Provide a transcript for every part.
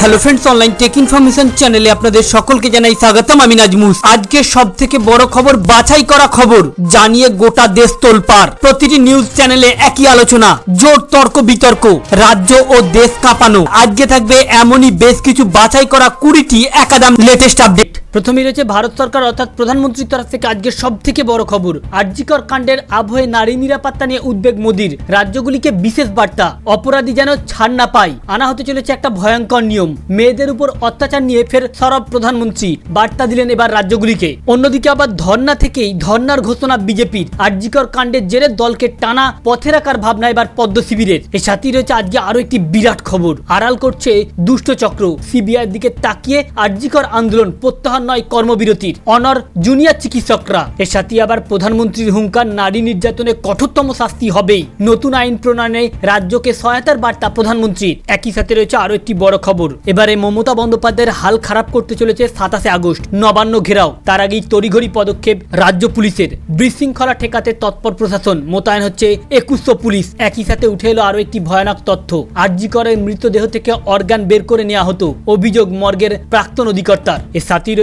Hello friends online tech information চ্যানেলে আপনাদের সকলকে জানাই স্বাগতম। আমি নাজমুস আজকে সব থেকে বড় খবর, বাছাই করা খবর জানিয়ে গোটা দেশ তোলপার প্রতিটি নিউজ চ্যানেলে একই আলোচনা, জোর তর্ক, বিতর্ক, রাজ্য ও দেশ কাঁপানো। আজকে থাকবে এমনই বেশ কিছু বাছাই করা কুড়িটি একাদাম লেটেস্ট আপডেট প্রথমেই রয়েছে ভারত সরকার, অর্থাৎ প্রধানমন্ত্রীর তরফ থেকে আজকের সব থেকে বড় খবর। আরজিকর কাণ্ডের আবহে নারী নিরাপত্তা নিয়ে উদ্বেগ মোদির। রাজ্যগুলিকে বিশেষ বার্তা, অপরাধী যেন ছাড় না পায়। আনা হতে চলেছে একটা ভয়ঙ্কর নিয়ম। মেয়েদের উপর অত্যাচার নিয়ে ফের সরব প্রধানমন্ত্রী। বার্তা দিলেন এবার রাজ্যগুলিকে। অন্যদিকে আবার ধর্না থেকেই ধর্নার ঘোষণা বিজেপির। আরজিকর কাণ্ডের জেরে দলকে টানা পথে রাখার ভাবনা এবার পদ্ম শিবিরের। এর সাথেই রয়েছে আজকে আরও একটি বিরাট খবর। আড়াল করছে দুষ্ট চক্র। সিবিআই দিকে তাকিয়ে আরজিকর আন্দোলন প্রত্যাহার নয় কর্মবিরতির অনর জুনিয়র চিকিৎসকরা। এর সাথে আবার প্রধানমন্ত্রীর হুঙ্কার, নারী নির্যাতনে কঠোরতম শাস্তি হবেই। নতুন আইন প্রণয়নে রাজ্যকে সহায়তার বার্তা প্রধানমন্ত্রীর। একই সাথে রয়েছে আরও একটি বড় খবর। এবারে মমতা বন্দ্যোপাধ্যায়ের হাল খারাপ করতে চলেছে সাতাশে আগস্ট, নবান্ন ঘেরাও। তার আগেই তড়িঘড়ি পদক্ষেপ রাজ্য পুলিশের। বিশৃঙ্খলা ঠেকাতে তৎপর প্রশাসন, মোতায়েন হচ্ছে একুশশো পুলিশ। একই সাথে উঠে এলো আরও একটি ভয়ানক তথ্য। আরজি করে মৃতদেহ থেকে অর্গান বের করে নেওয়া হতো। অভিযোগ, মর্গের প্রাক্তন অধিকর্তার। এর সাথেই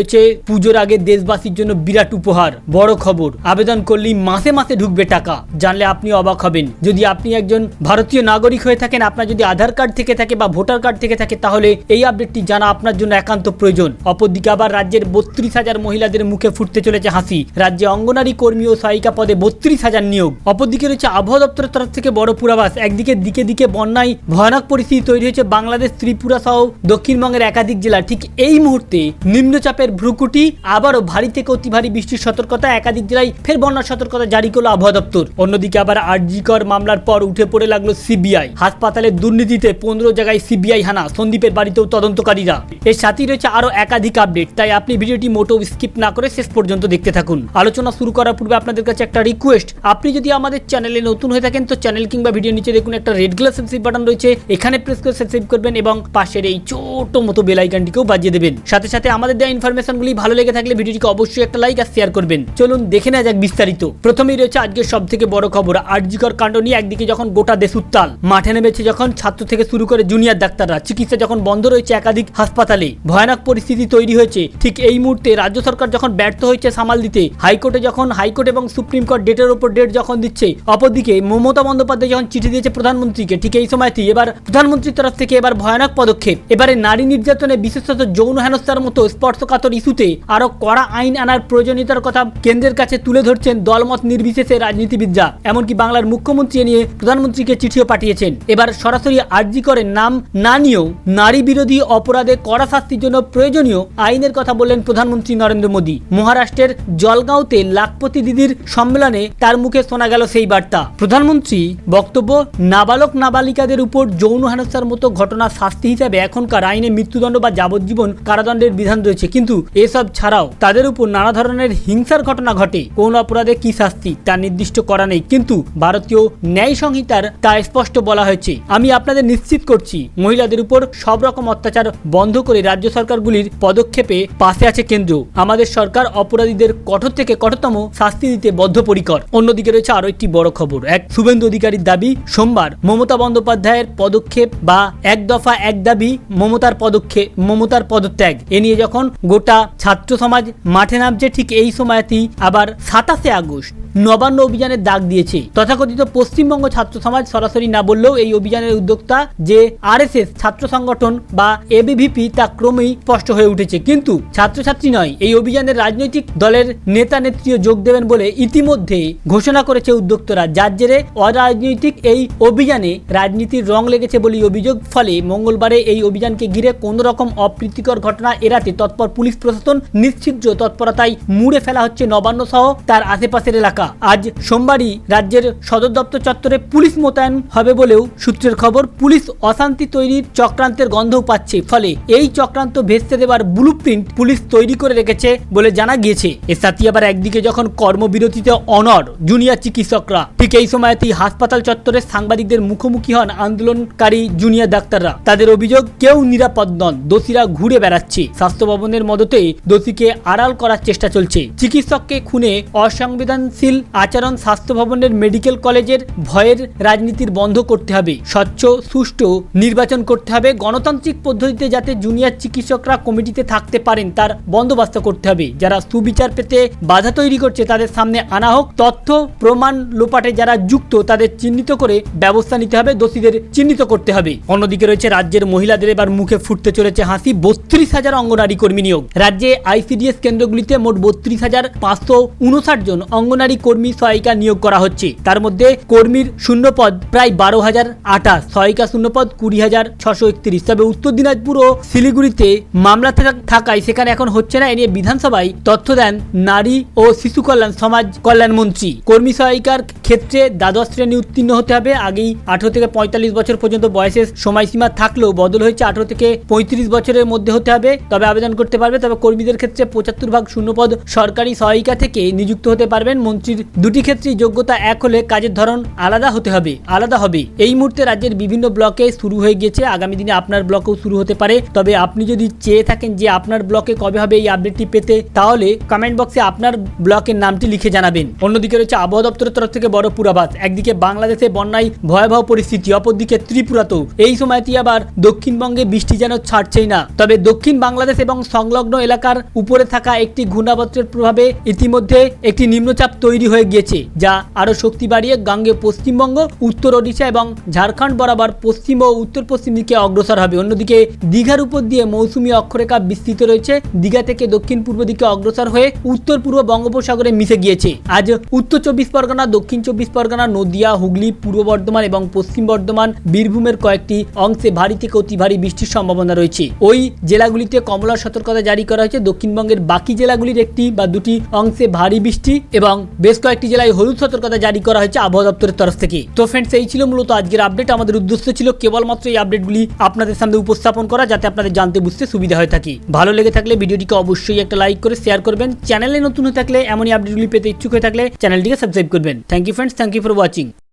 পুজোর আগে দেশবাসীর জন্য বিরাট উপহার। বড় খবর, আবেদন করলেই মাসে মাসে ঢুকবে টাকা। জানলে আপনি অবাক হবেন। যদি আপনি একজন ভারতীয় নাগরিক হয়ে থাকেন, আপনার যদি আধার কার্ড থেকে থাকে বা ভোটার কার্ড থেকে থাকে, তাহলে এই আপডেটটি জানা আপনার জন্য একান্ত প্রয়োজন। অপরদিকে আবার রাজ্যের বত্রিশ হাজার মহিলাদের মুখে ফুটতে চলেছে হাসি। রাজ্যে অঙ্গনারী কর্মী ও সহায়িকা পদে বত্রিশ হাজার নিয়োগ। অপরদিকে রয়েছে আবহাওয়া দপ্তরের তরফ থেকে বড় পূর্বাভাস। একদিকে দিকে দিকে বন্যায় ভয়ানক পরিস্থিতি তৈরি হয়েছে বাংলাদেশ, ত্রিপুরা সহ দক্ষিণবঙ্গের একাধিক জেলা ঠিক এই মুহূর্তে নিম্নচাপের ভ্রুকুটি, আবারও ভারী থেকে অতি ভারী বৃষ্টির সতর্কতা একাধিক জেলায় ফের বন্যার সতর্কতা জারি করল আবহাওয়া দপ্তর। অন্যদিকে আবার আরজিকর মামলার পর উঠে পড়ে লাগল সিবিআই। হাসপাতালের দুর্নীতিতে পনেরো জায়গায় সিবিআই হানা, সন্দীপের বাড়িতেও তদন্তকারীরা। এর সাথেই রয়েছে আরও একাধিক আপডেট, তাই আপনি ভিডিওটি মোটেও স্কিপ না করে শেষ পর্যন্ত দেখতে থাকুন। আলোচনা শুরু করার পূর্বে আপনাদের কাছে একটা রিকোয়েস্ট, আপনি যদি আমাদের চ্যানেলে নতুন হয়ে থাকেন, তো চ্যানেল কিংবা ভিডিও নিচে দেখুন একটা রেড কালার সাবস্ক্রাইব বাটন রয়েছে, এখানে প্রেস করে সাবস্ক্রাইব করবেন এবং পাশের এই ছোট মতো বেল আইকনটিকেও বাজিয়ে দেবেন। সাথে সাথে আমাদের দেওয়া ইনফরমেশনগুলি ভালো লেগে থাকলে ভিডিওটিকে অবশ্যই একটা লাইক আর শেয়ার করবেন। চলুন দেখে নেওয়া যাক বিস্তারিত। প্রথমেই রয়েছে আজকের সব থেকে বড় খবর। আরজিকর কাণ্ড নিয়ে একদিকে যখন গোটা দেশ উত্তাল, মাঠে নেমেছে যখন ছাত্র থেকে শুরু করে জুনিয়র ডাক্তাররা। চিকিৎসা যখন বন্ধ রয়েছে একাধিক হাসপাতালে, ভয়ানক পরিস্থিতি তৈরি হয়েছে। ঠিক এই মুহূর্তে রাজ্য সরকার যখন ব্যর্থ হয়েছে সামাল দিতে, হাইকোর্টে যখন হাইকোর্ট এবং সুপ্রিম কোর্ট ডেটের উপর ডেট যখন দিচ্ছে, অপরদিকে মমতা বন্দ্যোপাধ্যায় যখন চিঠি দিয়েছে প্রধানমন্ত্রীকে, ঠিক এই সময়তেই এবার প্রধানমন্ত্রীর তরফ থেকে এবার ভয়ানক পদক্ষেপ। এবারে নারী নির্যাতনে বিশেষত যৌন হেনস্থার মতো স্পর্শকাতর ইস্যুতে আরও কড়া আইন আনার প্রয়োজনীয়তার কথা কেন্দ্রের কাছে তুলে ধরছেন দলমত নির্বিশেষে রাজনীতিবিদরা। এমনকি বাংলার মুখ্যমন্ত্রী নিয়ে প্রধানমন্ত্রীকে চিঠিও পাঠিয়েছেন। এবার সরাসরি আর্জি করে নাম না নিয়েও নারী বিরোধী অপরাধে কড়া শাস্তির জন্য প্রয়োজনীয় আইনের কথা বললেন প্রধানমন্ত্রী নরেন্দ্র মোদী। মহারাষ্ট্রের জলগাঁওতে লাখপতি দিদির সম্মেলনে তার মুখে শোনা গেল সেই বার্তা। প্রধানমন্ত্রী বক্তব্য, নাবালক নাবালিকাদের উপর যৌন হেনস্থার মতো ঘটনা শাস্তি হিসাবে এখনকার আইনে মৃত্যুদণ্ড বা যাবজ্জীবন কারাদণ্ডের বিধান রয়েছে। কিন্তু এসব ছাড়াও তাদের উপর নানা ধরনের হিংসার ঘটনা ঘটে। কোন অপরাধে কি শাস্তি তা নির্দিষ্ট করা নেই। কিন্তু ভারতীয় ন্যায় সংহিতার তা স্পষ্ট বলা হয়েছে। আমি আপনাদের নিশ্চিত করছি, মহিলাদের উপর সব রকম অত্যাচার বন্ধ করে রাজ্য সরকারগুলির পদক্ষেপে পাশে আছে কেন্দ্র। আমাদের সরকার অপরাধীদের কঠোর থেকে কঠোরতম শাস্তি দিতে বদ্ধপরিকর। অন্যদিকে রয়েছে আরও একটি বড় খবর। এক শুভেন্দু অধিকারীর দাবি, সোমবার মমতা বন্দ্যোপাধ্যায়ের পদক্ষেপ বা এক দফা এক দাবি মমতার পদক্ষেপ মমতার পদত্যাগ। এ নিয়ে যখন গোটা ছাত্র সমাজ মাঠে নামছে, ঠিক এই সময়তেই আবার সাতাশে আগস্ট। নবান্ন অভিযানের ডাক দিয়েছে। তথাকথিত পশ্চিমবঙ্গ ছাত্র সমাজ সরাসরি না বললেও এই অভিযানের উদ্যোক্তা যে আরএসএস ছাত্র সংগঠন বা এবিভিপি তা ক্রমেই স্পষ্ট হয়ে উঠেছে। কিন্তু ছাত্রছাত্রী নয়, এই অভিযানের রাজনৈতিক দলের নেতা নেত্রীও যোগ দেবেন বলে ইতিমধ্যে ঘোষণা করেছে উদ্যোক্তরা। যার জেরে অরাজনৈতিক এই অভিযানে রাজনীতির রং লেগেছে বলে অভিযোগ। ফলে মঙ্গলবারে এই অভিযানকে ঘিরে কোনো রকম অপ্রীতিকর ঘটনা এড়াতে তৎপর পুলিশ প্রশাসন নিশ্চিদ্র তৎপরতায় মুড়ে ফেলা হচ্ছে নবান্ন সহ তার আশেপাশের এলাকা। আজ সোমবারই রাজ্যের সদর দপ্তর চত্বরে পুলিশ মোতায়েন হবে বলেও সূত্রের খবর, পুলিশ অশান্তি তৈরির চক্রান্তের গন্ধও পাচ্ছে। ফলে এই চক্রান্ত ভেস্তে দেবার ব্লু পুলিশ তৈরি করে রেখেছে বলে জানা গিয়েছে। এর সাথে আবার একদিকে যখন কর্মবিরতিতে অনর জুনিয়র চিকিৎসকরা, ঠিক এই সময়তেই হাসপাতাল চত্বরে সাংবাদিকদের মুখোমুখি হন আন্দোলনকারী জুনিয়র ডাক্তাররা। তাদের অভিযোগ, কেউ নিরাপদ নন, দোষীরা ঘুরে বেড়াচ্ছে। স্বাস্থ্য ভবনের মদতে দোষীকে আড়াল করার চেষ্টা চলছে। চিকিৎসককে খুনে অসংবেদনশীল অশ্লীল আচরণ স্বাস্থ্য ভবনের মেডিকেল কলেজের ভয়ের রাজনীতির বন্ধ করতে হবে। স্বচ্ছ, সুষ্ঠু নির্বাচন করতে হবে। গণতান্ত্রিক পদ্ধতিতে যাতে জুনিয়র চিকিৎসকরা কমিটিতে থাকতে পারেন, তার বন্দোবস্ত করতে হবে। যারা সুবিচার পেতে বাধা তৈরি করছে, তাদের সামনে আনা হোক। তথ্য, প্রমাণ লোপাটে যারা যুক্ত, তাদের চিহ্নিত করে ব্যবস্থা নিতে হবে। দোষীদের চিহ্নিত করতে হবে। অন্যদিকে রয়েছে রাজ্যের মহিলাদের এবার মুখে ফুটতে চলেছে হাসি। বত্রিশ হাজার অঙ্গনারী কর্মী নিয়োগ। রাজ্যে আইসিডিএস কেন্দ্রগুলিতে মোট বত্রিশ হাজার পাঁচশো উনষাট জন অঙ্গনারী কর্মী সহায়িকা নিয়োগ করা হচ্ছে। তার মধ্যে কর্মীর শূন্যপদ প্রায় বারো হাজার আঠাশ সহায়িকা শূন্যপদ কুড়ি হাজার ছশো একত্রিশ। তবে উত্তর দিনাজপুর ও শিলিগুড়িতে মামলা থাকা- থাকায় সেখানে এখন হচ্ছে না, এ নিয়ে বিধানসভায় তথ্য দেন নারী ও শিশু কল্যাণ, সমাজ কল্যাণ মন্ত্রী। কর্মী সহায়িকার ক্ষেত্রে দ্বাদশ শ্রেণি উত্তীর্ণ হতে হবে, আগেই আঠারো থেকে পঁয়তাল্লিশ বছর পর্যন্ত বয়সের সময়সীমা থাকলেও বদল হয়েছে আঠারো থেকে পঁয়ত্রিশ বছরের মধ্যে হতে হবে, তবে আবেদন করতে পারবে, তবে কর্মীদের ক্ষেত্রে পঁচাত্তর ভাগ শূন্যপদ সরকারি সহায়িকা থেকে নিযুক্ত হতে পারবেন মন্ত্রীর দুটি ক্ষেত্রেই যোগ্যতা এক হলে কাজের ধরন আলাদা হতে হবে, আলাদা হবে। এই মুহূর্তে রাজ্যের বিভিন্ন ব্লকে শুরু হয়ে গিয়েছে, আগামী দিনে আপনার ব্লকেও শুরু হতে পারে। তবে আপনি যদি চেয়ে থাকেন যে আপনার ব্লকে কবে হবে এই আপডেটটি পেতে, তাহলে কমেন্ট বক্সে আপনার ব্লকের নামটি লিখে জানাবেন। অন্যদিকে রয়েছে আবহাওয়া দপ্তরের তরফ থেকে বড় পূর্বাভাস। একদিকে বাংলাদেশে বন্যায় ভয়াবহ পরিস্থিতি, অপরদিকে ত্রিপুরাতেও। এই সময়টি আবার দক্ষিণবঙ্গে বৃষ্টি যেন ছাড়ছেই না। তবে দক্ষিণ বাংলাদেশ এবং সংলগ্ন এলাকার উপরে থাকা একটি ঘূর্ণাবর্তের প্রভাবে ইতিমধ্যে একটি নিম্নচাপ তৈরি হয়ে গিয়েছে, যা আরও শক্তি বাড়িয়ে গাঙ্গে পশ্চিমবঙ্গ, উত্তর ওড়িশা এবং ঝাড়খণ্ড বরাবর পশ্চিম ও উত্তর পশ্চিম দিকে অগ্রসর হবে। অন্যদিকে দীঘার উপর দিয়ে মৌসুমী অক্ষরেখা বিস্তৃত রয়েছে। দীঘা থেকে দক্ষিণ পূর্ব দিকে অগ্রসর হয়ে উত্তর পূর্ব বঙ্গোপসাগরে মিশে গিয়েছে। আজ উত্তর চব্বিশ পরগনা, দক্ষিণ চব্বিশ পরগনা, নদিয়া, হুগলি, পূর্ব বর্ধমান এবং পশ্চিম বর্ধমান বীরভূমের কয়েকটি অংশে ভারী থেকে অতি ভারী বৃষ্টির সম্ভাবনা রয়েছে। ওই জেলাগুলিতে কমলা সতর্কতা জারি করা হয়েছে। দক্ষিণবঙ্গের বাকি জেলাগুলির একটি বা দুটি অংশে ভারী বৃষ্টি এবং বেশ কয়েকটি জেলায় হলুদ সতর্কতা জারি করা হয়েছে আবহাওয়া দপ্তরের তরফ থেকে। তো ফ্রেন্ডস এই ছিল মূলত আজকের আপডেট আমাদের উদ্দেশ্য ছিল কেবলমাত্র এই আপডেটগুলি আপনাদের সামনে উপস্থাপন করা, যাতে আপনাদের জানতে বুঝতে সুবিধা হয়ে থাকে। ভালো লেগে থাকলে ভিডিওটিকে অবশ্যই একটা লাইক করে শেয়ার করবেন। চ্যানেলে নতুন হয়ে থাকলে এমনই আপডেটগুলি পেতে ইচ্ছুক হয়ে থাকলে চ্যানেলটিকে সাবস্ক্রাইব করবেন। Thank you friends thank you for watching